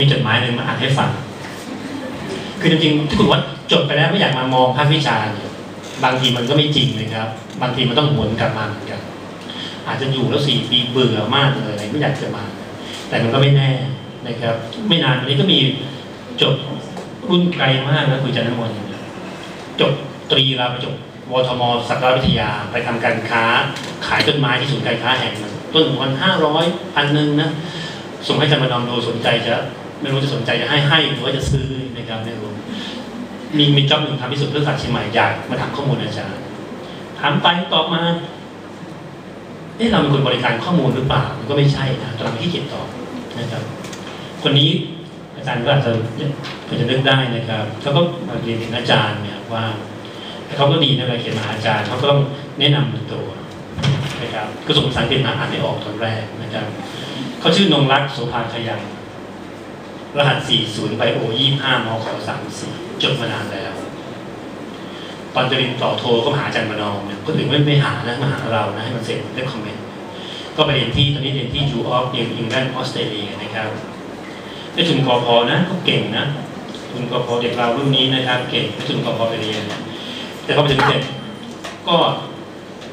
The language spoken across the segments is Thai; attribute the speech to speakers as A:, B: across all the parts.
A: มีจดหมายหนึ่งมาอ่านให้ฟัง คือจริงๆที่คุณวัดจบไปแล้วไม่อยากมามองภาควิชาเนี่ยบางทีมันก็ไม่จริงนะครับ บางทีมันต้องหวนกลับมาเหมือนกัน อาจจะอยู่แล้วสี่ปีเบื่อมากเลยไม่อยากจะมา แต่มันก็ไม่แน่นะครับ ไม่นานวันนี้ก็มีจบรุ่นไกลมากนะคุณจันทมนต์จบตรีราไปจบวทมสัตววิทยาไปทำการค้า ขายต้นไม้ที่ศูนย์การค้าแห่งหนึ่งต้นวันห้าร้อยพันหนึ่งนะส่งให้อาจารย์มานอมดูสนใจจะ ไม่รู้จะสนใจจะให้ให้หรือว่าจะซื้อนะครับไม่รู้มีมีจ็อบหนึ่งทำที่สุดเรื่องสัตว์เชียงใหม่อยากมาถามข้อมูลอาจารย์ถามไปตอบมาเอ๊ะเราเป็นคนบริการข้อมูลหรือเปล่ามันก็ไม่ใช่นะตอนที่เขียนตอบนะครับ คนนี้อาจารย์ก็อาจจะเพื่อจะนึกได้นะครับเขาก็มาเรียนถึงอาจารย์เนี่ยว่าเขาก็ดีนะเวลาเขียนมาอาจารย์เขาก็ต้องแนะนำตัวนะครับก็ส่งภาษาอังกฤษมาอ่านไม่ออกตอนแรกนะครับเขาชื่อนงรักษ์โสภาขยัง รหัส 40ไปโอ25มข34จบมานานแล้ว ตอนจะรียนต่อโทรก็มาหาอาจารย์มานองเนี่ยก็ถึงไม่ไม่หานะมาหาเรานะให้มันเสร็จได้คอมเมนต์ก็ไปเรียนที่ตอนนี้เรียนที่ U of New England ออสเตรเลียนะครับได้ทุนกอพอนะก็เก่งนะทุนกอพอเด็กเรารุ่นนี้นะครับ เก่งได้ทุนกอพอไปเรียน แต่พอไปถึงเสร็จก็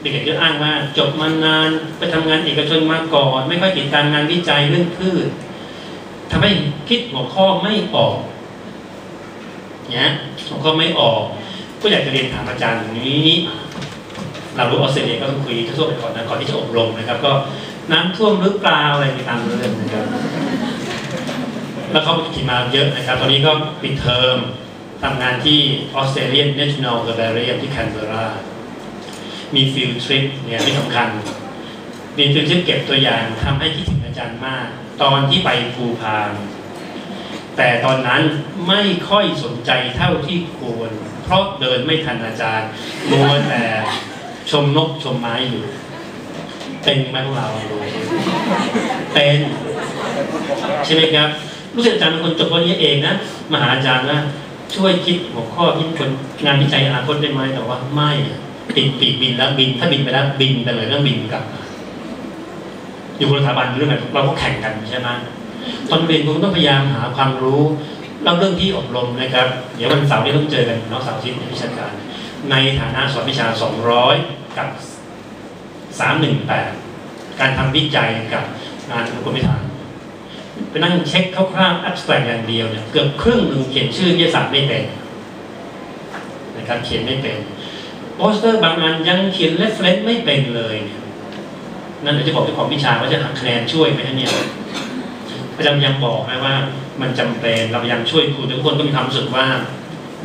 A: เด็กๆจะอ้างว่าจบมานานไปทำงานเอกชนมาก่อน ไม่ค่อยติดตามงานวิจัยเรื่องพืช ทำให้คิดหัวข้อไม่ออกเนี่ยหัวข้อไม่ออก ก็อยากจะเรียนถามอาจารย์อย่างนี้ เรารู้ออสเตรเลียก็ต้องคุยทั่วไปก่อนนะก่อนที่จะอบรมนะครับ ก็น้ำท่วมหรือเปล่าอะไรไปตามเรื่องนะครับ แล้วเขาขีดมาเยอะนะครับ ตอนนี้ก็ปิดเทอมทำงานที่ Australian National Herbarium ที่แคนเบรามีฟิลทริปเนี่ยที่สำคัญ มีฟิลทริปเก็บตัวอย่างทำให้คิดถึงอาจารย์มาก ตอนที่ไปภูพาน แต่ตอนนั้นไม่ค่อยสนใจเท่าที่ควร เพราะเดินไม่ทันอาจารย์มัวแต่ชมนกชมไม้อยู่ เป็นไหมพวกเราดูเป็นใช่ไหมครับรู้สึกอาจารย์เป็นคนจบวันนี้เองนะมหาอาจารย์นะช่วยคิดหัวข้อคิดคนงานวิจัยอนาคตได้ไหมแต่ว่าไม่ติดปีกบินแล้วบิน ถ้าบินไปแล้วบินไปเลยเรื่องบินกลับมา อยู่คนสถาบันเรื่องแบบเราก็แข่งกันใช่ไหมตอนเรียนคุณต้องพยายามหาความรู้เล่าเรื่องที่อบรมนะครับ เดี๋ยววันเสาร์นี้ต้องเจอกันน้องสาวชิดในวิชาการ ในฐานะสอนวิชา 200 กับ 318 การทำวิจัยกับงานของกรมวิทานไปนั่งเช็คคร่าวๆ abstract อย่างเดียวเนี่ยเกือบครึ่งหนึ่งเขียนชื่อวิทยาศาสตร์ไม่เป็นนะครับเขียนไม่เป็นโปสเตอร์บางอันยังเขียน reference ไม่เป็นเลยเนี่ย นั่นจะบอกเจ้าของวิชาว่าจะหักคะแนนช่วยไหมฮะเนี่ยอาจารย์ยังบอกนะว่า มันจำเป็นเราพยายามช่วยครูทุกคนก็มีความรู้สึกว่า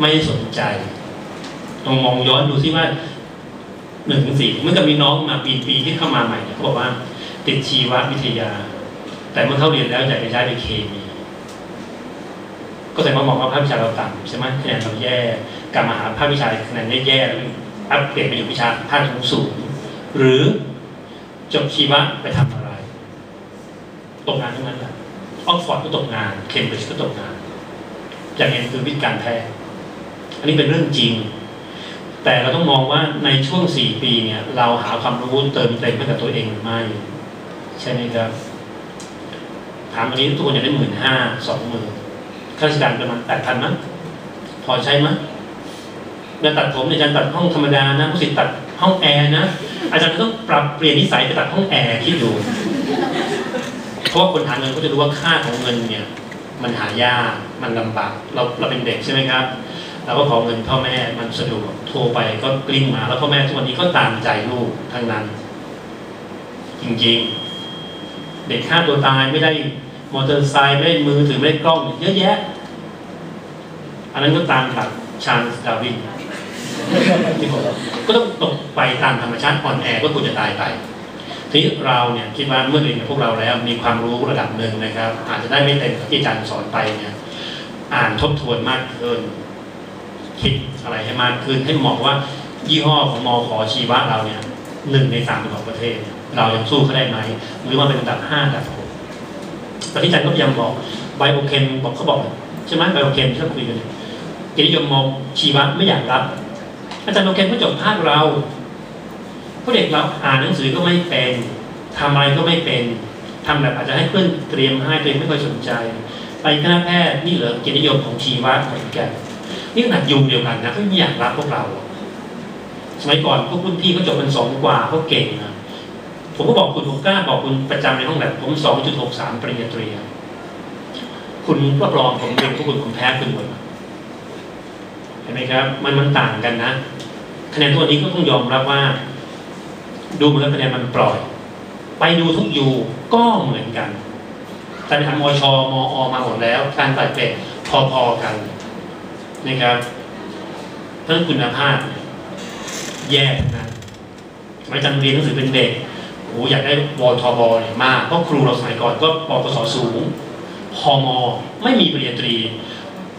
A: ไม่สนใจลองมองย้อนดูซิว่าหนึ่งถึงสี่เมื่อกับมีน้องมาปีปีที่เข้ามาใหม่เนี่ยเขาบอกว่า ติดชีววิทยา แต่เมื่อเข้าเรียนแล้วอยากจะย้ายไปเคมี ก็แสดงว่ามองว่าภาควิชาเราต่ำใช่ไหมคะแนนเราแย่กลับมาหาภาควิชาคะแนนแย่ๆแล้วอัปเปลี่ยนไปอยู่วิชาภาคสูงหรือ จบชีวะไปทำอะไร ตกงานทั้งนั้นแหละออกฟอร์ดก็ตกงาน เคมบริดจ์ก็ตกงาน อย่างนี้คือวิธีการแพทย์อันนี้เป็นเรื่องจริง แต่เราต้องมองว่าในช่วงสี่ปีเนี่ย เราหาความรู้เติมเต็มให้กับตัวเองหรือไม่ ใช่ไหมครับ ถามอันนี้ทุกคนอยากได้หมื่นห้าสองหมื่นข้าราชการประมาณแปดพันมั้งพอใช้มั้ยอาจารย์ตัดผมอาจารย์ตัดห้องธรรมดานะผู้สิทธิ์ตัดห้องแอร์นะ อาจารย์ต้องปรับเปลี่ยนนิสัยไปตัดห้องแอร์ที่ดูเพราะว่าคนหาเงินเขาจะรู้ว่าค่าของเงินเนี่ย มันหายากมันลำบากเราเราเป็นเด็กใช่ไหมครับเราก็ขอเงินพ่อแม่มันสะดวกโทรไปก็กลิ้งมา แล้วพ่อแม่ทุกวันนี้ก็ตามใจลูกทั้งนั้น จริงๆ เด็กฆ่าตัวตายไม่ได้มอเตอร์ไซค์ไม่ได้มือถือไม่ได้กล้องเยอะแยะ อันนั้นก็ตามหลักชาญดาวิน ก็ต้องตกไปตามธรรมชาติอ่อนแอก็ควรจะตายไปที่เราเนี่ยคิดว่าเมื่อเรียนกับพวกเราแล้วมีความรู้ระดับหนึ่งนะครับ อาจจะได้ไม่เต็มที่อาจารย์สอนไปเนี่ยอ่านทบทวนมากขึ้น คิดอะไรให้มากขึ้น ให้หมาะว่ายี่ห้อของมอขอชีวะเราเนี่ยหนึ่งในสามของประเทศ เรายังสู้เขาได้ไหม หรือว่าเป็นอันดับห้าอันดับหกตอนที่อาจารย์ก็พยายามบอกไบโอเคมบอกเขาบอกใช่ไหมไบโอเคมที่เราคุยกันเกียรติยมมองชีวะไม่อยากรับ อาจารย์โอเคก็จบภาคเราผู้เด็กเราอ่านหนังสือก็ไม่เป็นทำอะไรก็ไม่เป็นทำแบบอาจจะให้เพื่อนเตรียมให้ตัวเองไม่ค่อยสนใจ ไปคณะแพทย์นี่เหรอเกียรตินิยมของชีวะเหมือนกันนี่ขนาดยุงเดียวกันนะก็ไม่อยากรับพวกเรา สมัยก่อนพวกรุ่นพี่เขาจบเป็นสองกว่าเขาเก่งนะผมก็บอกคุณผมกล้าบอกคุณประจำในห้องแลบผมสองจุดหกสามปริญญาตรีคุณรับรองผมเรียนพวกคุณผมแพ้คุณหมด ห็นไหมครับ มันมันต่างกันนะคะแนนตัวนี้ก็ต้องยอมรับว่า ดูเหมือนคะแนนมันปล่อย ไปดูทุกยูก็เหมือนกันแต่ไปทำมชมออมาหมดแล้ว การตัดเป็ดพอๆกันนะครับเพิ่มคุณภาพ แย่นะสมัยจันเรียนหนังสือเป็นเด็กโอ้อยากได้วทบเนี่ยมากเพราะครูเราสมัยก่อนก็ปกศสูงพมไม่มีปริญญาตรี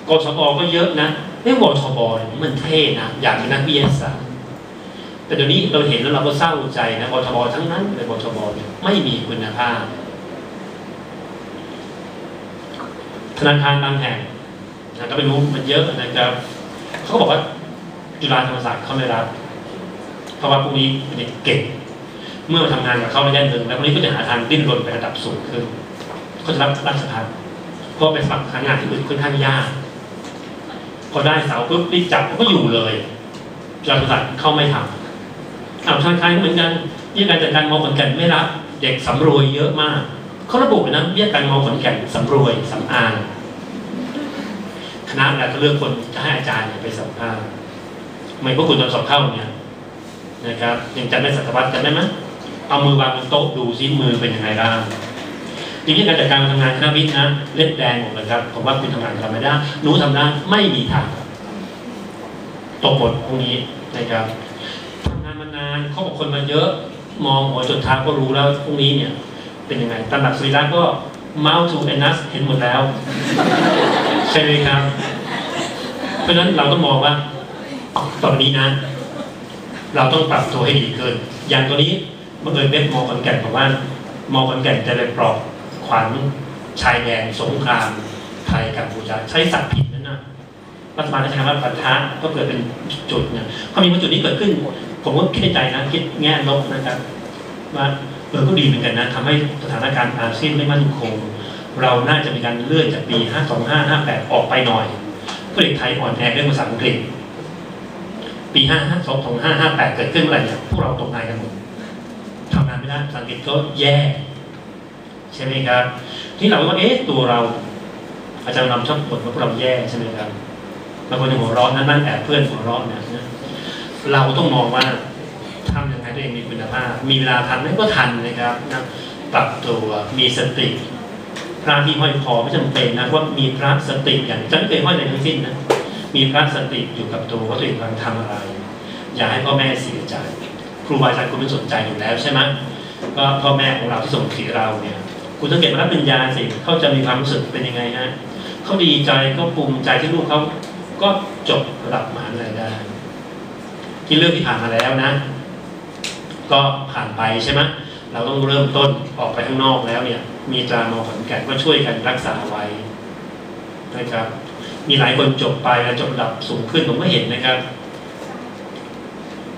A: กศปก็เยอะนะ เอ้วทบเนี่ยมันเท่นะอยากเป็นนักวิทยาศาสตร์แต่เดี๋ยวนี้เราเห็นแล้วเราก็เศร้าใจนะวทบทั้งนั้นเลยวทบเนี่ยไม่มีคุณภาพธนาคารบางแห่งนะก็ไปรู้มันเยอะนะครับเขาบอกว่าจุฬาธรรมศาสตร์เขาไม่รับเพราะว่าพวกนี้เป็นเด็กเก่ง เมื่อมาทำงานกับเขาระยะหนึ่งแล้วพวกนี้ก็จะหาทางดิ้นรนไประดับสูงขึ้นเขาจะรับราชพัฒเพราะไปสมัครงานที่อื่นค่อนข้างยาก พอได้เสาปุ๊บรีบจับก็อยู่เลยจุรรมศาสเข้าไม่ทำเอาทางการเหมือนกันวิทยาการจัดการมอขอนแก่นไม่รับ เด็กสำรวยเยอะมากเขาระบุนะวิทยาการมอขอนแก่นสำรวยสำอางคณะเราก็เลือกคนจะให้อาจารย์ไปสัมภาษณ์ไม่พวกคุณตอนสอบเข้าเนี่ยนะครับยังจำได้สัตวัตจำได้ไหมเอามือวางบนโต๊ะดูซิมือเป็นยังไงบ้าง จริงๆการจัดการทำงานคณะวิทย์นะเล็ดแดงหมดเลยครับผมว่าคุณทำงานทำไม่ได้หนูทำได้ไม่มีทางตกบทพวกนี้นะครับทำงานมานานเขาบอกคนมาเยอะ มองหัวจนเท้าก็รู้แล้วพวกนี้เนี่ย เป็นยังไงตามหลักสรีระก็ mouth to anus เห็นหมดแล้วใช่ไหมครับ เพราะฉะนั้นเราต้องมองว่าตอนนี้นะเราต้องปรับตัวให้ดีขึ้น อย่างตัวนี้เมื่อเอิญเว็บมองขอนแก่นบอกว่ามองขอนแก่นจะไปปลอก ขวัญชายแดนสงครามไทยกัมพูชาใช้สัตว์ผิดนั่นนะรัฐบาลใช้คำว่าปัทะก็เกิดเป็นจุดเนี่ยพอมีจุดนี้เกิดขึ้น ผมก็คิดในใจนะคิดแง่ลบนะครับว่าเออก็ดีเหมือนกันนะทำให้สถานการณ์อาเซียนไม่มั่นคง เราน่าจะมีการเลื่อนจากปี 525 58 ออกไปหน่อยเพื่อเด็กไทยอ่อนแอเรื่องภาษาอังกฤษ ปี552 58 เกิดขึ้นเมื่อไหร่เนี่ยพวกเราตกงานกันหมดทำงานไม่ได้ภาษาอังกฤษก็แย่ ใช่ไหมครับ ที่เราก็เอ๊ะตัวเรา อาจารย์นำชอบบ่นว่าพวกเราแย่ใช่ไหมครับบางคนจะหัวเราะนั่นนั่นแอบเพื่อนหัวเราะเนี่ยเราต้องมองว่าทำยังไงตัวเองมีคุณภาพ มีเวลาทันไหมก็ทันนะครับนะปรับตัวมีสติพระที่ห้อยคอไม่จำเป็นนะว่ามีพระสติอย่างจะไม่เคยห้อยอะไรทั้งสิ้นนะมีพระสติอยู่กับตัวว่าตัวเองกำลังทำอะไร อย่าให้พ่อแม่เสียใจครูบาอาจารย์คุณไม่สนใจอยู่แล้วใช่ไหมก็พ่อแม่ของเราที่ส่งเสียเราเนี่ย คุณสังเกตว่ารับปริญญาสิเขาจะมีความรู้สึกเป็นยังไงฮะเขาดีใจเขาภูมิใจที่ลูกเขาก็จบระดับมหาลัยได้ที่เรื่องที่ผ่านมาแล้วนะ ก็ผ่านไปใช่ไหมเราต้องเริ่มต้นออกไปข้างนอกแล้วเนี่ย มีตรามอขอนแก่นก็ช่วยกันรักษาไว้นะครับ มีหลายคนจบไปแล้วจบระดับสูงขึ้นผมก็เห็นนะครับ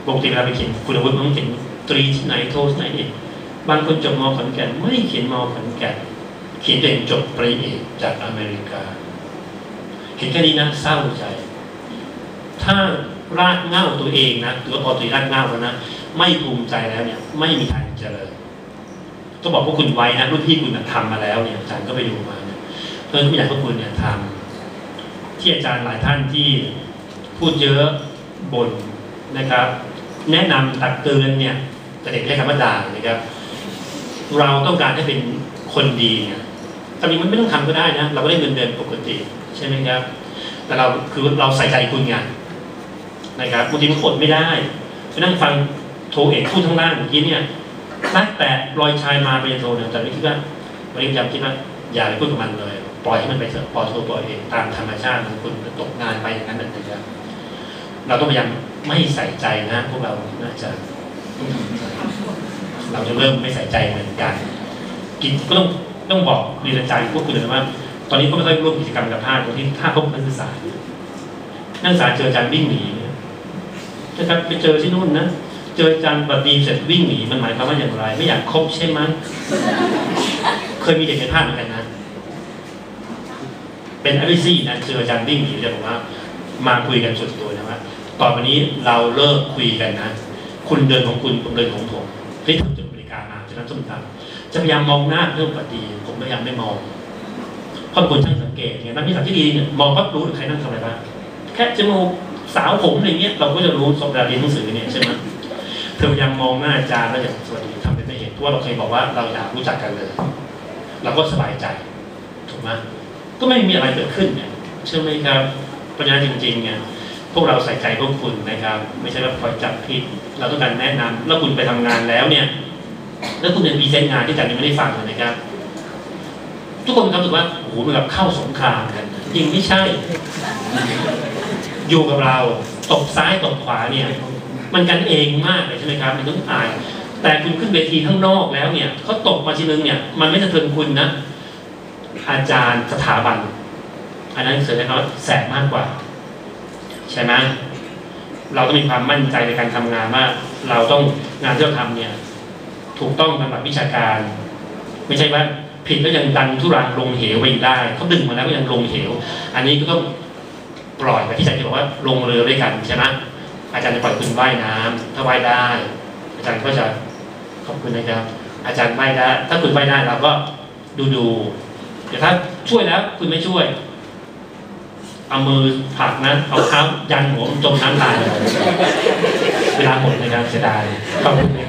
A: ปกติเวลาไปเขียนคุณวุฒิต้องเขียนตรีที่ไหนโทที่ไหนเนี่ย บางคนจบมอขอนแก่นไม่เขียนมอขอนแก่นเขียนตัวเองจบปริญญาเอกจากอเมริกา เห็นแค่นี้นะเศร้าใจ ถ้ารากเง้าตัวเองนะหรือว่าพอตัวรากเง้าแล้วนะไม่ภูมิใจแล้วเนี่ย ไม่มีทางเจริญต้องบอกพวกคุณไว้นะรุ่นพี่คุณทำมาแล้วเนี่ยอาจารย์ก็ไปดูมาเนี่ยเพื่อนไม่อยากให้พวกคุณเนี่ยทำที่อาจารย์หลายท่านที่พูดเยอะบ่นนะครับ แนะนำตักเตือนเนี่ยแต่เด็กเรียกคำว่าด่านะครับ เราต้องการให้เป็นคนดีเนี่ยตอนนี้มันไม่ต้องทำก็ได้นะ เราก็ได้เงินเดือนปกติ ใช่ไหมครับ แต่เราคือเราใส่ใจคุณไงนะครับบางทีมันอดไม่ได้ไปนั่งฟังโทรเอกพูดทั้งล่างเมื่อกี้เนี่ยรักแต่รอยชายมาไปโทรเนี่ยแต่ไม่คิดว่าวันนี้พยายามคิดว่าอย่าไปพูดกับมันเลย ปล่อยให้มันไปเถอะปล่อยตัวตัวเองตามธรรมชาติของคุณตกงานไปอย่างนั้นนะครับเราต้องพยายามไม่ใส่ใจนะพวกเราน่าจะ เราจะเริ่มไม่ใส่ใจเหมือนกัน กินก็ต้องต้องบอกเรียนใจพวกคุณเลยว่า ตอนนี้ก็ไม่ค่อยร่วมกิจกรรมกับภาคตรงที่ถ้าพบนักศึกษานักศึกษาเจออาจารย์วิ่งหนีนะครับไปเจอที่นู่นนะเจออาจารย์บัดดีเสร็จวิ่งหนีมันหมายความว่าอย่างไร ไม่อยากคบใช่ไหมเคยมีเด็กในภาคเหมือนกันนะเป็นอ v ซี่นะเจออาจารย์ดิ้งหนีจะบอกว่า มาคุยกันส่วนตัวนะว่าต่อไปนี้เราเลิกคุยกันนะ คุณเดินของคุณผมเดินของผมที่ ทำจุดบริการมาฉะนั้นจะพยายามมองหน้าเรื่องปฏิผมพยายามไม่มองเพราะคนช่างสังเกตเนี่ยนักวิชาที่ดีเนี่ยมองปั๊บรู้เลยใครนั่งทำอะไรบ้างแค่จมูกสาวผมอะไรเงี้ยเราก็จะรู้สมกาเรียนหนังสือเนี่ยใช่ไหมเธอพยายามมองหน้าอาจารย์แล้วอย่างสวัสดีทำเป็นไม่เห็นเพราะว่าเราเคยบอกว่าเราอยากรู้จักกันเลย เราก็สบายใจถูกไหมก็ไม่มีอะไรเกิดขึ้นเนี่ยใช่ไหมครับเพราจริงๆเนี่ยพวกเราใส่ใจพวกคุณนะครับ ไม่ใช่ว่าคอยจับผิดเราต้องการแนะนำแล้วคุณไปทำงานแล้วเนี่ย แล้วคุณยังมีเส้นงานที่อาจารย์ยังไม่ได้ฟังเลยนะครับ ทุกคนครับรู้สึกว่าโอ้โหมือนกับเข้าสงครามกันจริงไม่ใช่ อยู่กับเราตบซ้ายตบขวาเนี่ย มันกันเองมากเลยใช่ไหมครับ มันต้องอาย แต่คุณขึ้นเวทีข้างนอกแล้วเนี่ยเขาตกมาทีนึงเนี่ย มันไม่สะเทือนคุณนะอาจารย์สถาบัน อันนั้นเสือเขาแสบมากกว่า ใช่ไหมเราต้องมีความมั่นใจในการทำงานว่า เราต้องงานที่เราทำเนี่ย ถูกต้องตามหลักวิชาการ ไม่ใช่ว่าผิดก็ยังดันทุรังลงเหวไปอีกได้เขาดึงมาแล้วก็ยังลงเหว อันนี้ก็ต้องปล่อยไปที่อาจารย์จะบอกว่าลงเรือด้วยกันใช่ไหมอาจารย์จะปล่อยคุณว่ายน้ำถ้าว่ายได้ อาจารย์ก็จะขอบคุณนะครับ อาจารย์ว่ายได้ ถ้าคุณว่ายได้เราก็ดูดูแต่ถ้าช่วยแล้วคุณไม่ช่วย เอามือผลักนะเอาเท้ายันหัวจมน้ำตายเลยเวลาหมดนะครับเสียดายขอบคุณนะครับ